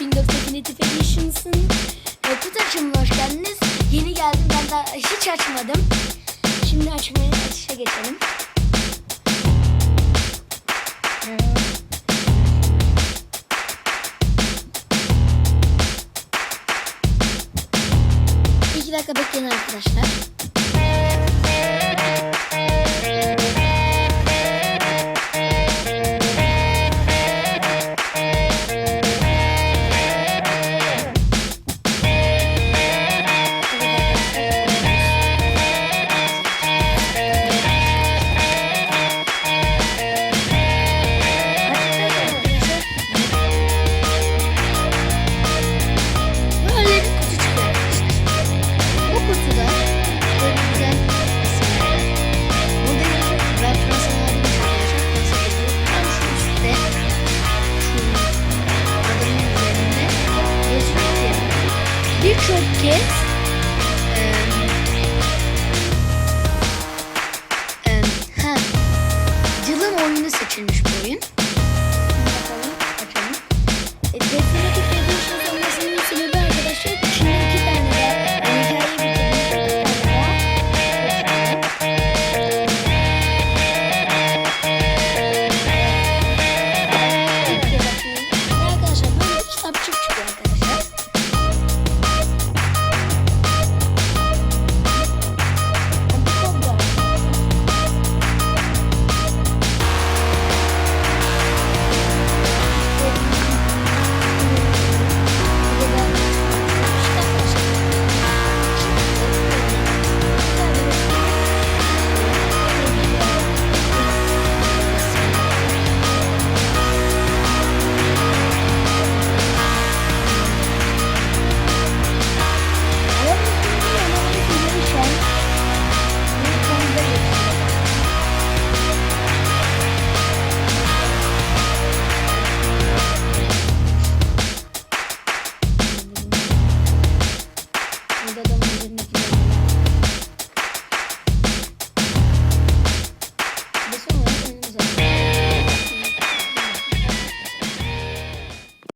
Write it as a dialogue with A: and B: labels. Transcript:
A: King of Definitive Editions'ın kutu açımına hoş geldiniz. Yeni geldim ben daha hiç açmadım. Şimdi açmaya açışa geçelim. İki dakika bekleyin arkadaşlar. çok kez um, hem yılın oyunu seçilmiş bu oyun.